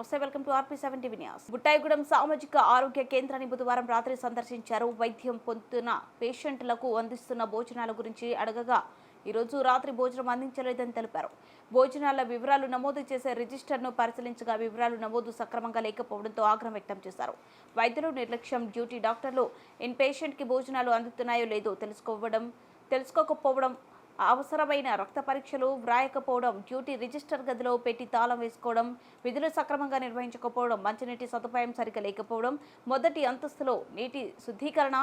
నమస్తే welcome to RP seven TV news. Buttayagudem సామాజిక ఆరోగ్య కేంద్రాన్ని బుధవారం రాత్రి సందర్శించారు. వైద్యం పొందుతున్న పేషెంట్లకు అందిస్తున్న భోజనాల గురించి అడగగా ఈరోజు రాత్రి భోజనం అందించలేదని తెలిపారు. భోజనాల వివరాలు నమోదు చేసే రిజిస్టర్ను పరిశీలించగా వివరాలు నమోదు సక్రమంగా లేకపోవడంతో ఆగ్రహం వ్యక్తం చేశారు. వైద్యులు నిర్లక్ష్యం డ్యూటీ డాక్టర్లు ఇన్ పేషెంట్కి భోజనాలు అందుతున్నాయో లేదో తెలుసుకోవడం తెలుసుకోకపోవడం అవసరమైన రక్త పరీక్షలు వ్రాయకపోవడం డ్యూటీ రిజిస్టర్ గదిలో పెట్టి తాళం వేసుకోవడం విధులు సక్రమంగా నిర్వహించకపోవడం మంచినీటి సదుపాయం సరిగ్గా లేకపోవడం మొదటి అంతస్తులో నీటి శుద్ధీకరణ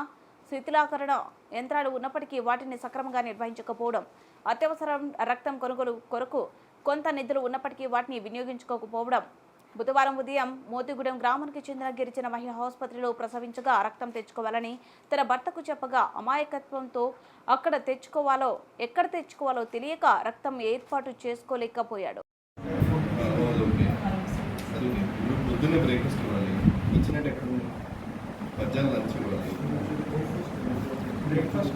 శిథిలాకరణ యంత్రాలు ఉన్నప్పటికీ వాటిని సక్రమంగా నిర్వహించకపోవడం అత్యవసరం రక్తం కొనుగోలు కొరకు కొంత నిధులు ఉన్నప్పటికీ వాటిని వినియోగించుకోకపోవడం బుధవారం ఉదయం మోతిగూడెం గ్రామానికి చెందిన గిరిజన మహిళ ఆసుపత్రిలో ప్రసవించగా రక్తం తెచ్చుకోవాలని తన భర్తకు చెప్పగా అమాయకత్వంతో అక్కడ తెచ్చుకోవాలో ఎక్కడ తెచ్చుకోవాలో తెలియక రక్తం ఏర్పాటు చేసుకోలేకపోయాడు. బ్రేక్ఫాస్ట్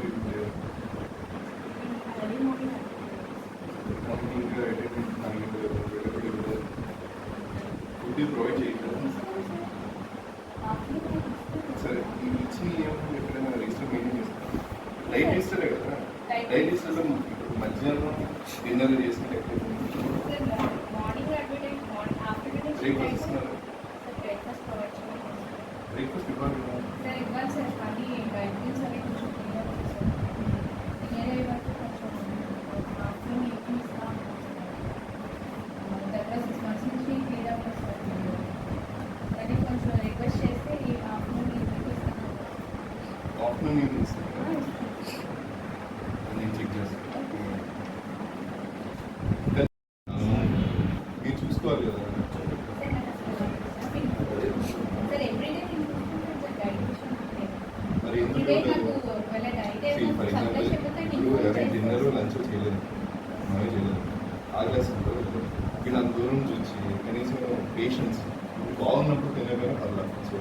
ఫుడ్ ప్రొవైడ్ చేయగలరు సరే ఈ ఇచ్చి ఏమో ఎక్కడైనా రిజిస్టర్ మెయింటైన్ చేస్తారు డైట్ రిజిస్టరే కదా డైట్ రిజిస్టర్లో ఇప్పుడు మధ్యాహ్నం డిన్నర్ చేసిన బ్రేక్ఫాస్ట్ ఇస్తున్నారు బ్రేక్ఫాస్ట్ ఇవ్వాలి మీరు చూసుకోవాలి కదా. మరి ఎందుకు ఇప్పుడు ఎవరైనా డిన్నర్ లంచ్ చేయలేదు. మనమే చేయలేదు. ఆగ్లాస్ వీళ్ళు అంత దూరం నుంచి కనీసం పేషెంట్స్ బాగున్నప్పుడు అలా. సో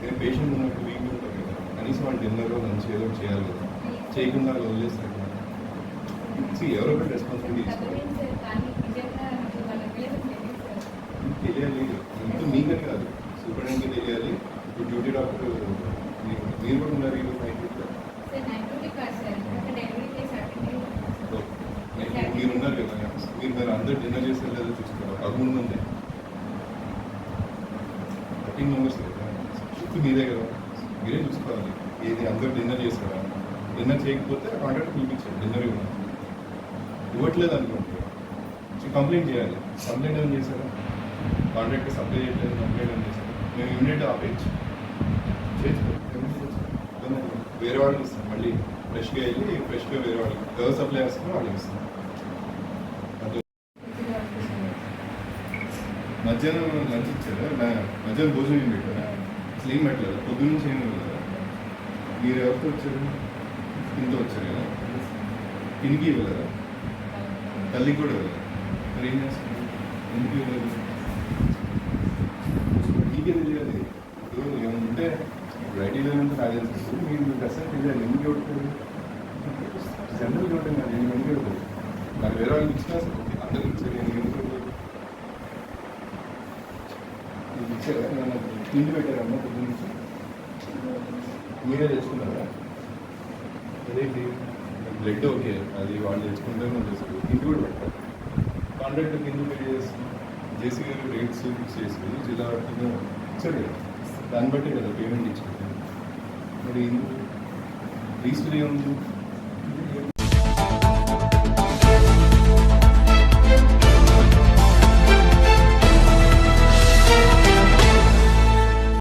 నేను పేషెంట్ ఉన్నప్పుడు వీక్ ఉంటాను కనీసం వాళ్ళు డిన్నర్ మంచి ఏదో చేయాలి కదా. చేయకుండా వాళ్ళు వదిలేస్తారు కదా. See, ఎవరో ఒకటి రెస్పాన్సిబిలిటీ తీసుకోవాలి తెలియాలి. ఇంకా మీకే కాదు. సూపరింటెండెంట్కి తెలియాలి. ఇప్పుడు డ్యూటీ డాక్టర్ మీరు కూడా ఉన్నారు ఈ నైట్ మీరు ఉన్నారు కదా. మీరు మీరు అందరు డిన్నర్ చేసే లేదో చూసుకోవాలి. పదమూడు మంది థర్టీన్ మెంబర్స్ కదా. షిఫ్ట్ మీదే కదా. మీరే చూసుకోవాలి. ఏది అందరూ డిన్నర్ చేస్తారా? డిన్నర్ చేయకపోతే కాంట్రాక్ట్ పిలిపించారు డిన్నర్ ఇవ్వడం. ఇవ్వట్లేదు అనుకుంటే కంప్లైంట్ చేయాలి. కంప్లైంట్ ఏం చేశారా? కాంట్రాక్ట్ సప్లై చేయట్లేదు కంప్లైంట్ ఏం చేశారు? మేము యూనిట్ ఆపేయచ్చు చేసుకో వేరే వాళ్ళకి ఇస్తాం. మళ్ళీ ఫ్రెష్గా వెళ్ళి ఫ్రెష్గా వేరే వాళ్ళకి ఎవరు సప్లై చేస్తారో వాళ్ళకి ఇస్తాం. మధ్యాహ్నం లంచ్ ఇచ్చారా? మధ్యాహ్నం భోజనం ఏం పెట్టారా? అసలు ఏం పెట్టలేదు పొద్దున్న నుంచి ఏం లేదు. మీరు ఎవరితో వచ్చారు? ఇంట్లో వచ్చారు కదా. తినికి ఇవ్వలేదా తల్లి కూడా ఇవ్వలేదు మరి ఏం చేస్తారు ఎందుకు ఇవ్వలేదు మీకే తెలియాలి ఇప్పుడు ఏమైనా ఉంటే ఇప్పుడు ఐటీలో ఏమంటే నాకు తెలుసు మీరు అసలు తెలియాలి ఎందుకు ఇవ్వట్లేదు జనరల్ ఇవ్వడం కాదు. నేను ఎందుకు ఇవ్వలేదు నాకు వేరే వాళ్ళకి ఇచ్చినా సరే ఓకే అందరికి ఇచ్చారు నేను ఎందుకు ఇవ్వలేదు మీకు ఇచ్చారా ఏమన్నా తిండి పెట్టారమ్మా పొద్దున్న నుంచి మీరే తెచ్చుకున్నారా అదేంటి? బ్లడ్ ఓకే అది వాళ్ళు తెచ్చుకుంటే మనం చేస్తారు తిండి కూడా పెట్టారు కాంట్రాక్టర్ కింద పే చేస్తున్నాం జేసీ గారు రేట్స్ ఫిక్స్ చేసుకుని జిల్లా కింద ఇచ్చారు కదా. దాన్ని బట్టి కదా పేమెంట్ ఇచ్చారు. మరి రీస్టర్ ఏముంది?